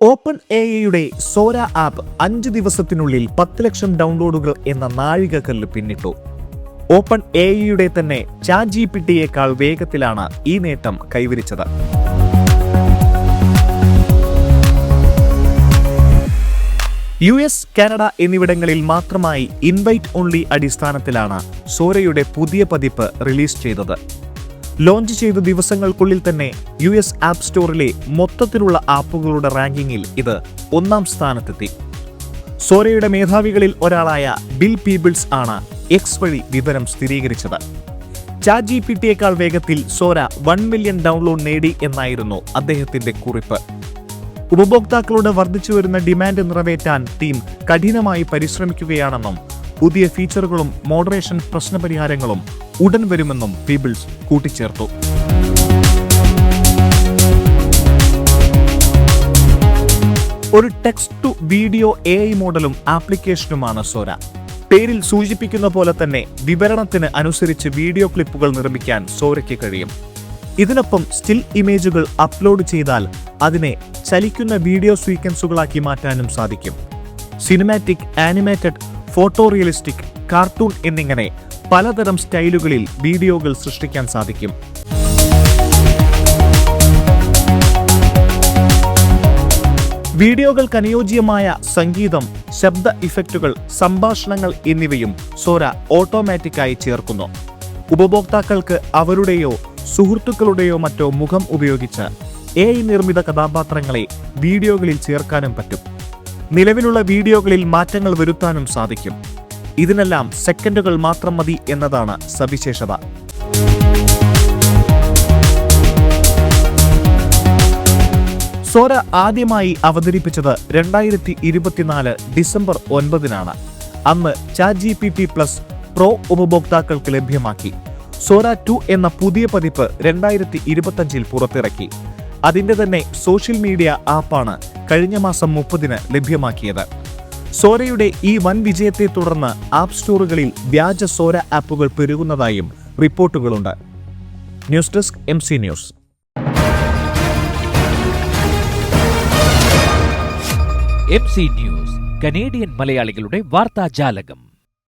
Open A ഐയുടെ സോര app അഞ്ച് ദിവസത്തിനുള്ളിൽ പത്ത് ലക്ഷം ഡൗൺലോഡുകൾ എന്ന നാഴികക്കല്ല് പിന്നിട്ടു. ഓപ്പൺ എ ഐയുടെ തന്നെ ചാറ്റ് ജി പി ടിയേക്കാൾ വേഗത്തിലാണ് ഈ നേട്ടം കൈവരിച്ചത്. യു എസ് കാനഡ എന്നിവിടങ്ങളിൽ മാത്രമായി ഇൻവൈറ്റ് ഓൺലി അടിസ്ഥാനത്തിലാണ് സോരയുടെ പുതിയ പതിപ്പ് റിലീസ് ചെയ്തത്. ലോഞ്ച് ചെയ്ത ദിവസങ്ങൾക്കുള്ളിൽ തന്നെ യു എസ് ആപ്പ് സ്റ്റോറിലെ മൊത്തത്തിലുള്ള ആപ്പുകളുടെ റാങ്കിങ്ങിൽ ഇത് ഒന്നാം സ്ഥാനത്തെത്തി. സോരയുടെ മേധാവികളിൽ ഒരാളായ ബിൽ പീബിൾസ് ആണ് എക്സ് വഴി വിവരം സ്ഥിരീകരിച്ചത്. ചാറ്റ് പി ടിയേക്കാൾ വേഗത്തിൽ സോര വൺ മില്യൺ ഡൗൺലോഡ് നേടി എന്നായിരുന്നു അദ്ദേഹത്തിന്റെ കുറിപ്പ്. ഉപഭോക്താക്കളുടെ വർദ്ധിച്ചു വരുന്ന ഡിമാൻഡ് നിറവേറ്റാൻ ടീം കഠിനമായി പരിശ്രമിക്കുകയാണെന്നും പുതിയ ഫീച്ചറുകളും മോഡറേഷൻ പ്രശ്നപരിഹാരങ്ങളും ഉടൻ വരുമെന്നും പീബിൾസ് കൂട്ടിച്ചേർത്തു. ഒരു text to video A I മോഡലും ആപ്ലിക്കേഷനുമാണ് സോര. പേരിൽ സൂചിപ്പിക്കുന്ന പോലെ തന്നെ വിവരണത്തിന് അനുസരിച്ച് വീഡിയോ ക്ലിപ്പുകൾ നിർമ്മിക്കാൻ സോരയ്ക്ക് കഴിയും. ഇതിനൊപ്പം സ്റ്റിൽ ഇമേജുകൾ അപ്ലോഡ് ചെയ്താൽ അതിനെ ചലിക്കുന്ന വീഡിയോ സീക്വൻസുകളാക്കി മാറ്റാനും സാധിക്കും. Cinematic animated photo realistic cartoon എന്നിങ്ങനെ പലതരം സ്റ്റൈലുകളിൽ വീഡിയോകൾ സൃഷ്ടിക്കാൻ സാധിക്കും. വീഡിയോകൾക്ക് അനുയോജ്യമായ സംഗീതം ശബ്ദ ഇഫക്റ്റുകൾ സംഭാഷണങ്ങൾ എന്നിവയും സോര ഓട്ടോമാറ്റിക്കായി ചേർക്കുന്നു. ഉപഭോക്താക്കൾക്ക് അവരുടെയോ സുഹൃത്തുക്കളുടെയോ മറ്റോ മുഖം ഉപയോഗിച്ച് എ നിർമ്മിത കഥാപാത്രങ്ങളെ വീഡിയോകളിൽ ചേർക്കാനും പറ്റും. നിലവിലുള്ള വീഡിയോകളിൽ മാറ്റങ്ങൾ വരുത്താനും സാധിക്കും. ഇതിനെല്ലാം സെക്കൻഡുകൾ മാത്രം മതി എന്നതാണ് സവിശേഷത. സോര ആദ്യമായി അവതരിപ്പിച്ചത് രണ്ടായിരത്തി ഇരുപത്തിനാല് ഡിസംബർ ഒൻപതിനാണ്. അന്ന് chat G P T plus pro ഉപഭോക്താക്കൾക്ക് ലഭ്യമാക്കി. സോര ടു എന്ന പുതിയ പതിപ്പ് രണ്ടായിരത്തി ഇരുപത്തഞ്ചിൽ പുറത്തിറക്കി. അതിന്റെ തന്നെ സോഷ്യൽ മീഡിയ ആപ്പാണ് കഴിഞ്ഞ മാസം മുപ്പതിന് ലഭ്യമാക്കിയത്. സോരയുടെ ഈ വൻ വിജയത്തെ തുടർന്ന് ആപ്പ് സ്റ്റോറുകളിൽ വ്യാജ സോര ആപ്പുകൾ പെരുകുന്നതായും റിപ്പോർട്ടുകളുണ്ട്. News desk M C news. News Canadian മലയാളികളുടെ